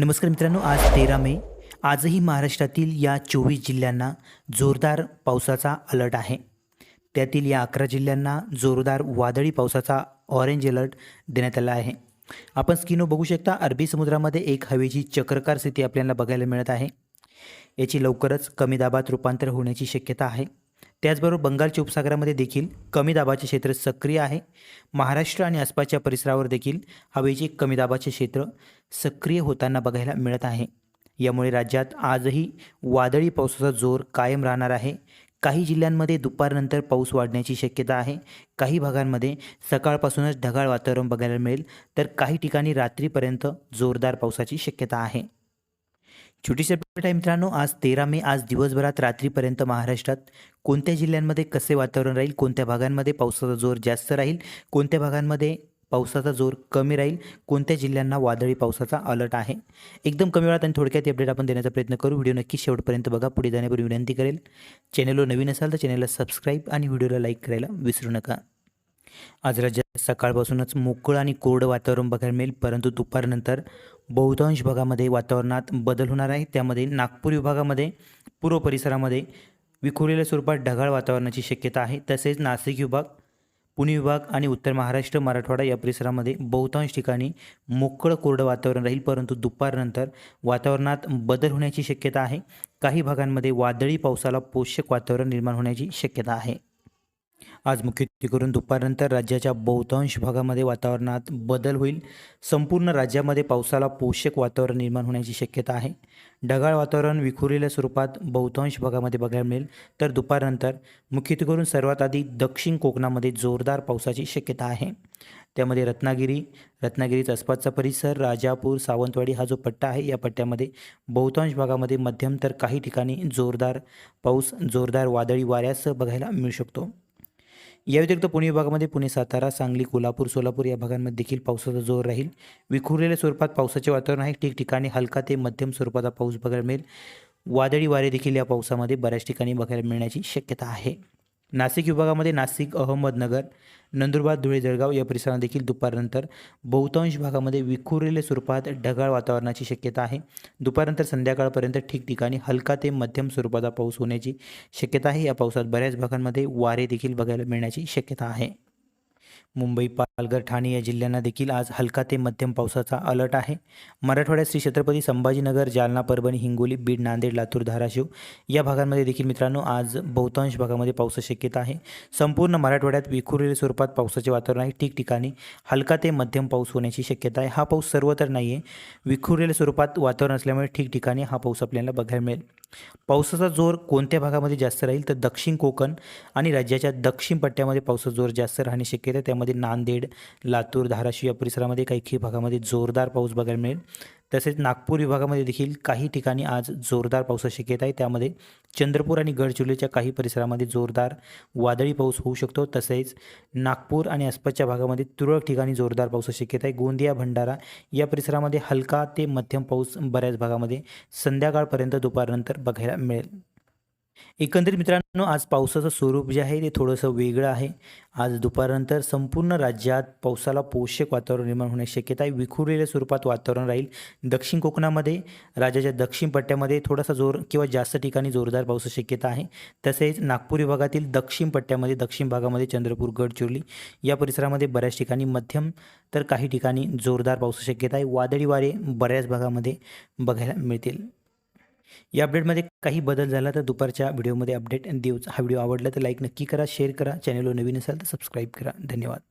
नमस्कार मित्रांनो आज तेरा मे. आजही महाराष्ट्रातील या चोवीस जिल्ह्यांना जोरदार पावसाचा अलर्ट आहे. त्यातील या अकरा जिल्ह्यांना जोरदार वादळी पावसाचा ऑरेंज अलर्ट देण्यात आला आहे. आपण स्किनो बघू शकता अरबी समुद्रामध्ये एक हवेची चक्रकार स्थिती आपल्याला बघायला मिळत आहे. याची लवकरच कमी दाबात रूपांतर होण्याची शक्यता आहे. त्याचबरोबर बंगालच्या उपसागरामध्ये देखील कमी दाबाचे क्षेत्र सक्रिय आहे. महाराष्ट्र आणि आसपासच्या परिसरावर देखील हवेचे कमी दाबाचे क्षेत्र सक्रिय होताना बघायला मिळत आहे. यामुळे राज्यात आजही वादळी पावसाचा जोर कायम राहणार आहे. काही जिल्ह्यांमध्ये दुपारनंतर पाऊस वाढण्याची शक्यता आहे. काही भागांमध्ये सकाळपासूनच ढगाळ वातावरण बघायला मिळेल. तर काही ठिकाणी रात्रीपर्यंत जोरदार पावसाची शक्यता आहे. छोटीशी अपडेट आहे मित्रांनो आज तेरा मे आज दिवसभरात रात्रीपर्यंत महाराष्ट्रात कोणत्या जिल्ह्यांमध्ये कसे वातावरण राहील कोणत्या भागांमध्ये पावसाचा जोर जास्त राहील कोणत्या भागांमध्ये पावसाचा जोर कमी राहील कोणत्या जिल्ह्यांना वादळी पावसाचा अलर्ट आहे. एकदम कमी वेळात आणि थोडक्यात अपडेट आपण देण्याचा प्रयत्न करू. व्हिडिओ नक्की शेवटपर्यंत बघा पुढे जाण्यापूर्वी विनंती करेल. चॅनलवर नवीन असाल तर चॅनलला सबस्क्राईब आणि व्हिडिओला लाईक करायला विसरू नका. आज राज्यात सकाळपासूनच मोकळं आणि कोरडं वातावरण बघायला मिळेल परंतु दुपारनंतर बहुतांश भागामध्ये वातावरणात बदल होणार आहे. त्यामध्ये नागपूर विभागामध्ये पूर्व परिसरामध्ये विखुरलेल्या स्वरूपात ढगाळ वातावरणाची शक्यता आहे. तसेच नाशिक विभाग पुणे विभाग आणि उत्तर महाराष्ट्र मराठवाडा या परिसरामध्ये बहुतांश ठिकाणी मोकळं कोरडं वातावरण राहील परंतु दुपारनंतर वातावरणात बदल होण्याची शक्यता आहे. काही भागांमध्ये वादळी पावसाला पोषक वातावरण निर्माण होण्याची शक्यता आहे. आज मुख्य करून दुपारनंतर राज्याच्या बहुतांश भागामध्ये वातावरणात बदल होईल. संपूर्ण राज्यामध्ये पावसाला पोषक वातावरण निर्माण होण्याची शक्यता आहे. ढगाळ वातावरण विखुरलेल्या स्वरूपात बहुतांश भागामध्ये बघायला मिळेल. तर दुपारनंतर मुख्यत्वे करून सर्वात आधी दक्षिण कोकणामध्ये जोरदार पावसाची शक्यता आहे. त्यामध्ये रत्नागिरी रत्नागिरीचा आसपासचा परिसर राजापूर सावंतवाडी हा जो पट्टा आहे या पट्ट्यामध्ये बहुतांश भागामध्ये मध्यम तर काही ठिकाणी जोरदार पाऊस जोरदार वादळी वाऱ्यासह बघायला मिळू शकतो. या व्यतिरिक्त पुणे विभागामध्ये पुणे सातारा सांगली कोल्हापूर सोलापूर या भागांमध्ये देखील पावसाचा जोर राहील. विखुरलेल्या स्वरूपात पावसाचे वातावरण आहे. ठिकठिकाणी हलका ते मध्यम स्वरूपाचा पाऊस बघायला मिळेल. वादळी वारे देखील या पावसामध्ये बऱ्याच ठिकाणी बघायला मिळण्याची शक्यता आहे. नाशिक विभागामध्ये नाशिक अहमदनगर नंदुरबार धुळे जळगाव या परिसरात देखील दुपारनंतर बहुतांश भागामध्ये विखुरलेल्या स्वरूपात ढगाळ वातावरणाची शक्यता आहे. दुपारनंतर संध्याकाळपर्यंत ठिकठिकाणी हलका ते मध्यम स्वरूपाचा पाऊस होण्याची शक्यता आहे. या पावसात बऱ्याच भागांमध्ये वारे देखील बघायला मिळण्याची शक्यता आहे. मुंबई पालघर ठाणे या जिल्ह्यांना देखील आज हलका ते मध्यम पावसाचा अलर्ट आहे. मराठवाड्यात श्री छत्रपती संभाजीनगर जालना परभणी हिंगोली बीड नांदेड लातूर धाराशिव या भागांमध्ये देखील मित्रांनो आज बहुतांश भागामध्ये पावसाची शक्यता आहे. संपूर्ण मराठवाड्यात विखुरलेल्या स्वरूपात पावसाचे वातावरण आहे. ठिकठिकाणी हलका ते मध्यम पाऊस होण्याची शक्यता आहे. हा पाऊस सर्वत्र नाही आहे विखुरलेल्या स्वरूपात वातावरण असल्यामुळे ठिकठिकाणी हा पाऊस आपल्याला बघायला मिळेल. पावसाचा जोर कोणत्या भागामध्ये जास्त राहील तर दक्षिण कोकण आणि राज्याच्या दक्षिण पट्ट्यामध्ये पावसाचा जोर जास्त राहणे शक्यता त्यामध्ये नांदेड लातूर धाराशिव या परिसरामध्ये काही काही भागामध्ये जोरदार पाऊस बघायला मिळेल. तसेच नागपूर विभागामध्ये देखील काही ठिकाणी आज जोरदार पावसाची शक्यता आहे. त्यामध्ये चंद्रपूर आणि गडचिरोलीच्या काही परिसरामध्ये जोरदार वादळी पाऊस होऊ शकतो. तसेच नागपूर आणि आसपासच्या भागामध्ये तुरळक ठिकाणी जोरदार पावसाची शक्यता आहे. गोंदिया भंडारा या परिसरामध्ये हलका ते मध्यम पाऊस बऱ्याच भागामध्ये संध्याकाळपर्यंत दुपारनंतर बघायला मिळेल. एकंदरीत मित्रांनो आज पावसाचं स्वरूप जे आहे ते थोडंसं वेगळं आहे. आज दुपारनंतर संपूर्ण राज्यात पावसाला पोषक वातावरण निर्माण होण्याची शक्यता आहे. विखुरलेल्या स्वरूपात वातावरण राहील. दक्षिण कोकणामध्ये राज्याच्या दक्षिण पट्ट्यामध्ये थोडासा जोर किंवा जास्त ठिकाणी जोरदार पावसाची शक्यता आहे. तसेच नागपूर विभागातील दक्षिण पट्ट्यामध्ये दक्षिण भागामध्ये चंद्रपूर गडचिरोली या परिसरामध्ये बऱ्याच ठिकाणी मध्यम तर काही ठिकाणी जोरदार पावसाची शक्यता आहे. वादळी वारे बऱ्याच भागामध्ये बघायला मिळतील. या अपडेटमध्ये काही बदल झाला तर दुपारच्या व्हिडिओमध्ये अपडेट देऊच. हा व्हिडिओ आवडला तर लाईक नक्की करा शेअर करा. चॅनलवर नवीन असाल तर सबस्क्राईब करा. धन्यवाद.